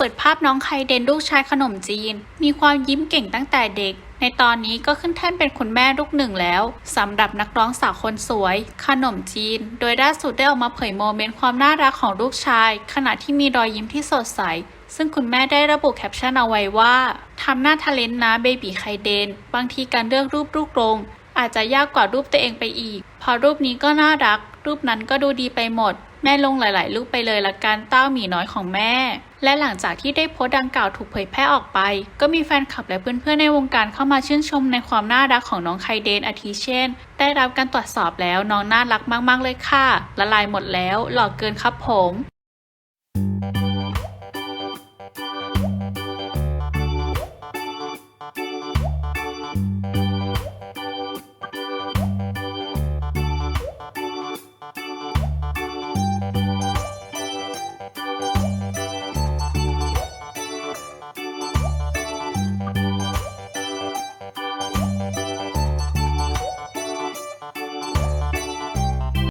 เปิดภาพน้องไคเดนลูกชายขนมจีน มีความยิ้มเก่งตั้งแต่เด็ก ในตอนนี้ก็ขึ้นแท่นเป็นคุณแม่ลูกหนึ่งแล้วสำหรับนักร้องสาวคนสวย ขนมจีน โดยล่าสุดได้ออกมาเผยโมเมนต์ความน่ารักของลูกชาย ขณะที่มีรอยยิ้มที่สดใส ซึ่งคุณแม่ได้ระบุแคปชั่นเอาไว้ว่าทำหน้าทะเลนนะเบบีไคเดน บางทีการเลือกรูปลูกลงอาจจะยากกว่ารูปตัวเองไปอีก พอรูปนี้ก็น่ารัก รูปนั้นก็ดูดีไปหมด แม่ลงหลาย ๆ รูปไปเลยละกันเต้าหมีน้อยของแม่ และหลังจากที่ได้โพสต์ดังกล่าวถูกเผยแพร่ออกไป ก็มีแฟนคลับและเพื่อน ๆ ในวงการเข้ามาชื่นชมในความน่ารักของน้องไคเดนอาทิเช่น ได้รับการตรวจสอบแล้วน้องน่ารักมาก ๆ เลยค่ะ ละลายหมดแล้ว หล่อเกินครับผม